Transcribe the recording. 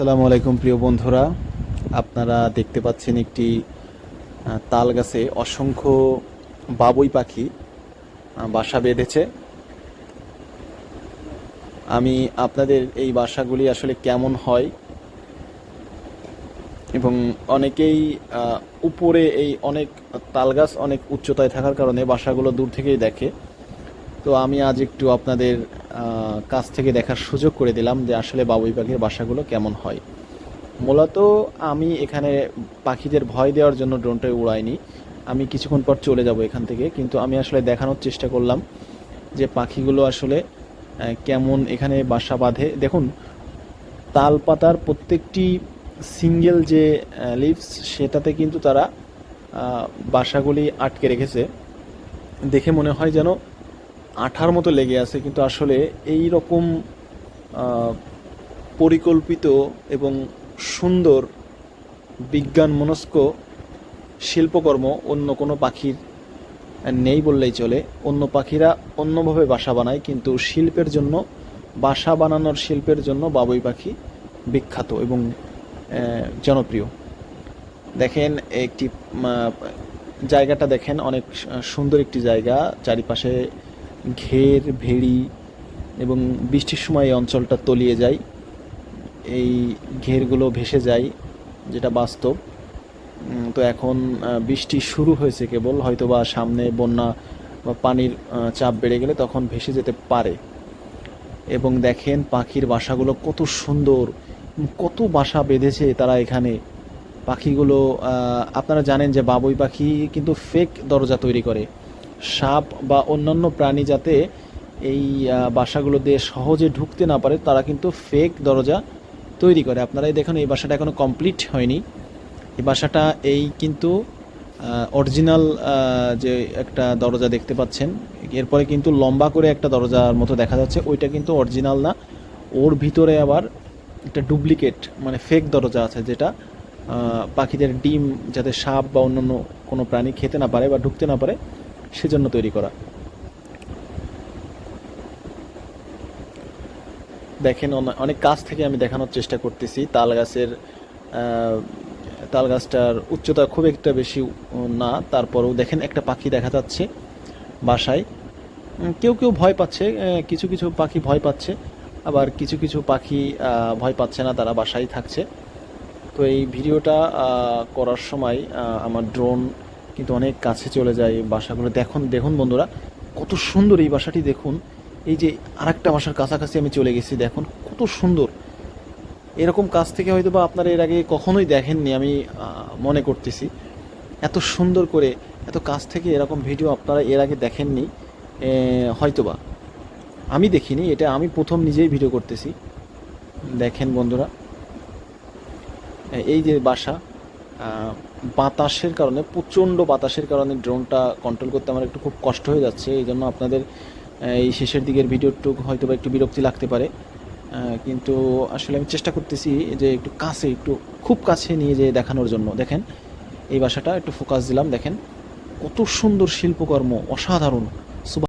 আসসালামু আলাইকুম প্রিয় বন্ধুরা। আপনারা দেখতে পাচ্ছেন একটি তাল গাছে অসংখ্য বাবুই পাখি বাসা বেঁধেছে। আমি আপনাদের এই বাসাগুলি আসলে কেমন হয় এবং অনেকেই উপরে এই অনেক তাল গাছ অনেক উচ্চতায় থাকার কারণে বাসাগুলো দূর থেকেই দেখে। তো আমি আজ একটু আপনাদের কাছ থেকে দেখার সুযোগ করে দিলাম যে আসলে বাবুই পাখির বাসাগুলো কেমন হয়। মূলত আমি এখানে পাখিদের ভয় দেওয়ার জন্য ড্রোনটা উড়াইনি। আমি কিছুক্ষণ পর চলে যাব এখান থেকে, কিন্তু আমি আসলে দেখানোর চেষ্টা করলাম যে পাখিগুলো আসলে কেমন এখানে বাসা বাঁধে। দেখুন তাল পাতার প্রত্যেকটি সিঙ্গেল যে লিভস সেটাতে কিন্তু তারা বাসাগুলি আটকে রেখেছে। দেখে মনে হয় যেন আঠার মতো লেগে আছে, কিন্তু আসলে এই রকম পরিকল্পিত এবং সুন্দর বিজ্ঞান মনস্ক শিল্পকর্ম অন্য কোনো পাখির নেই বললেই চলে। অন্য পাখিরা অন্যভাবে বাসা বানায়, কিন্তু শিল্পের জন্য, বাসা বানানোর শিল্পের জন্য বাবুই পাখি বিখ্যাত এবং জনপ্রিয়। দেখেন একটি জায়গাটা দেখেন, অনেক সুন্দর একটি জায়গা, চারিপাশে ঘের, ভেড়ি এবং বৃষ্টির সময় এই অঞ্চলটা তলিয়ে যায়। এই ঘেরগুলো ভেসে যায়, যেটা বাস্তব। তো এখন বৃষ্টি শুরু হয়েছে কেবল হয়তো বা সামনে বন্যা বা পানির চাপ বেড়ে গেলে তখন ভেসে যেতে পারে। এবং দেখেন পাখির বাসাগুলো কত সুন্দর, কত বাসা বেঁধেছে তারা এখানে। পাখিগুলো আপনারা জানেন যে বাবুই পাখি কিন্তু ফেক দরজা তৈরি করে। সাপ বা অন্যান্য প্রাণী যাতে এই বাসাগুলো দিয়ে সহজে ঢুকতে না পারে, তারা কিন্তু ফেক দরজা তৈরি করে। আপনারা এই দেখুন, এই বাসাটা এখনও কমপ্লিট হয়নি। এই বাসাটা এই কিন্তু অরিজিনাল যে একটা দরজা দেখতে পাচ্ছেন, এরপরে কিন্তু লম্বা করে একটা দরজার মতো দেখা যাচ্ছে। ওইটা কিন্তু অরিজিনাল না। ওর ভিতরে আবার একটা ডুপ্লিকেট মানে ফেক দরজা আছে যেটা পাখিদের ডিম যাতে সাপ বা অন্যান্য কোনো প্রাণী খেতে না পারে বা ঢুকতে না পারে। সেজন্য তৈরি করা। দেখেন অনেক কাছ থেকে আমি দেখানোর চেষ্টা করতেছি। তাল গাছের তাল গাছটার উচ্চতা খুব একটা বেশি না, তারপরেও দেখেন একটা পাখি দেখা যাচ্ছে বাসায়। কেউ কেউ ভয় পাচ্ছে কিছু কিছু পাখি ভয় পাচ্ছে, আবার কিছু কিছু পাখি ভয় পাচ্ছে না, তারা বাসায় থাকছে। তো এই ভিডিওটা করার সময় আমার ড্রোন কিন্তু অনেক কাছে চলে যায় এই বাসাগুলো দেখুন দেখুন বন্ধুরা, কত সুন্দর এই বাসাটি দেখুন। এই যে আরেকটা বাসার কাছাকাছি আমি চলে গেছি, দেখুন কত সুন্দর। এরকম কাছ থেকে হয়তো বা আপনারা এর আগে কখনোই দেখেননি আমি মনে করতেছি। এত সুন্দর করে, এত কাছ থেকে এরকম ভিডিও আপনারা এর আগে দেখেননি হয়তোবা। আমি দেখিনি, এটা আমি প্রথম নিজেই ভিডিও করতেছি। দেখেন বন্ধুরা এই যে বাসা বাতাসের কারণে, প্রচণ্ড বাতাসের কারণে ড্রোনটা কন্ট্রোল করতে আমার একটু খুব কষ্ট হয়ে যাচ্ছে। এই জন্য আপনাদের এই শেষের দিকের ভিডিওটুকু হয়তো বা একটু বিরক্তি লাগতে পারে। কিন্তু আসলে আমি চেষ্টা করতেছি যে একটু কাছে, একটু খুব কাছে নিয়ে যেয়ে দেখানোর জন্য। দেখেন, এই বাসাটা একটু ফোকাস দিলাম, দেখেন, কত সুন্দর শিল্পকর্ম, অসাধারণ।